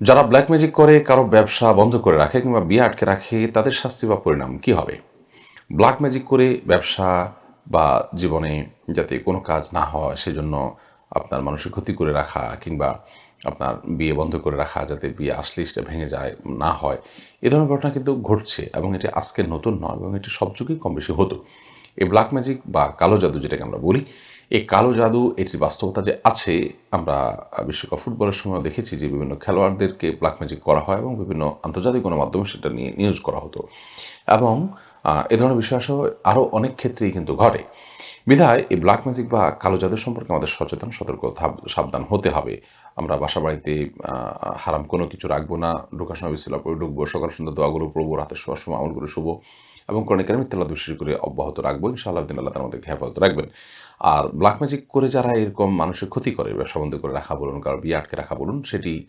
যারা black magic করে, কারও ব্যবসা বন্ধ করে রাখে কিংবা বিয়ে আটকে রাখে, তাদের শাস্তি বা পরিণাম কি হবে? ব্ল্যাক ম্যাজিক করে ব্যবসা বা জীবনে যাতে কোনো কাজ না হয়, সেজন্য আপনার মানুষের ক্ষতি করে রাখা কিংবা আপনার বিয়ে বন্ধ করে রাখা যাতে বিয়ে আসলে সেটা ভেঙে যায়, না হয়, এ ধরনের ঘটনা কিন্তু ঘটছে এবং এটি আজকে নতুন নয় এবং এটি সব যুগেই কম বেশি হতো। এই ব্ল্যাক ম্যাজিক বা কালো জাদু যেটাকে আমরা বলি এই কালো জাদু এটির বাস্তবতা যে আছে, আমরা বিশ্বকাপ ফুটবলের সময় দেখেছি যে বিভিন্ন খেলোয়াড়দেরকে ব্ল্যাক ম্যাজিক করা হয় এবং বিভিন্ন আন্তর্জাতিক গণমাধ্যমে সেটা নিয়ে নিউজ করা হতো। এবং এ ধরনের আসলে আরও অনেক ক্ষেত্রেই কিন্তু ঘটে। বিধায় এই ব্ল্যাক ম্যাজিক বা কালো জাদু সম্পর্কে আমাদের সচেতন, সতর্ক সাবধান হতে হবে। আমরা বাসা বাড়িতে হারাম কোনো কিছু রাখব না। ঢোকার সময় বিসিলা করে ঢুকবো, সকাল সন্ধ্যা দোয়াগুলো পড়ব রাতের শোয়ার সময় আমলগুলো শুভ এবং ক্রনিকের মিথ্যালা দোষী করে অব্যাহত রাখব, ইনশাআল্লাহ দিন আল্লাহ আমাদেরকে হেফাজত রাখবেন। আর ব্ল্যাক ম্যাজিক করে যারা এরকম মানুষের ক্ষতি করে, ব্যবসা বন্ধ করে রাখা বলুন, কারও বিয়ে আটকে রাখা বলুন, সেটি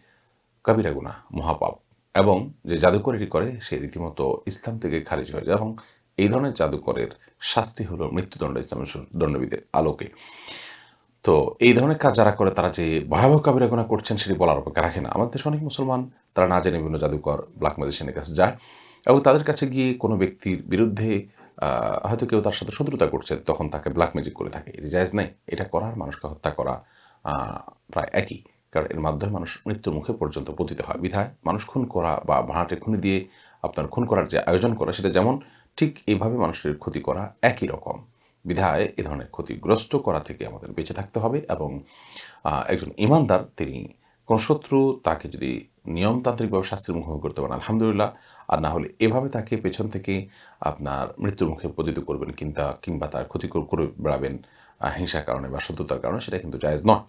কাবিরা গুণা মহাপাপ। এবং যে জাদুকর এটি করে, সে রীতিমতো ইসলাম থেকে খারিজ হয়ে যায় এবং এই ধরনের জাদুকরের শাস্তি হলো মৃত্যুদণ্ড ইসলামের দণ্ডবিদের আলোকে। তো এই ধরনের কাজ যারা করে, তারা যে ভয়াবহ কাবিরা গুণা করছেন, সেটি বলার অপেক্ষা রাখে না। আমাদের দেশে অনেক মুসলমান, তারা না জেনে বিভিন্ন জাদুকর ব্ল্যাক ম্যাজিশিয়ানের কাছে যায়। এবং তাদের কাছে গিয়ে কোনো ব্যক্তির বিরুদ্ধে হয়তো কেউ তার সাথে শত্রুতা করছে, তখন তাকে ব্ল্যাক ম্যাজিক করে থাকে। এটি জায়েজ নাই। এটা করার মানুষকে হত্যা করা প্রায় একই। কারণ এর মাধ্যমে মানুষ মৃত্যুর মুখে পর্যন্ত পতিত হয়। বিধায় মানুষ খুন করা বা ভাড়াটে খুনি দিয়ে আপনার খুন করার যে আয়োজন করা, সেটা যেমন, ঠিক এইভাবে মানুষের ক্ষতি করা একই রকম। বিধায় এ ধরনের ক্ষতিগ্রস্ত করা থেকে আমাদের বেঁচে থাকতে হবে এবং একজন ইমানদার, তিনি কোনো শত্রু, তাকে যদি নিয়মতান্ত্রিকভাবে শাস্তির মুখোমুখি করতে পারেন। আলহামদুলিল্লাহ। আর না হলে এভাবে তাকে পেছন থেকে আপনার মৃত্যুর মুখে পতিত করবেন কিংবা কিংবা তার ক্ষতি করে বেড়াবেন হিংসার কারণে বা সত্যতার কারণে, সেটা কিন্তু জায়জ নয়।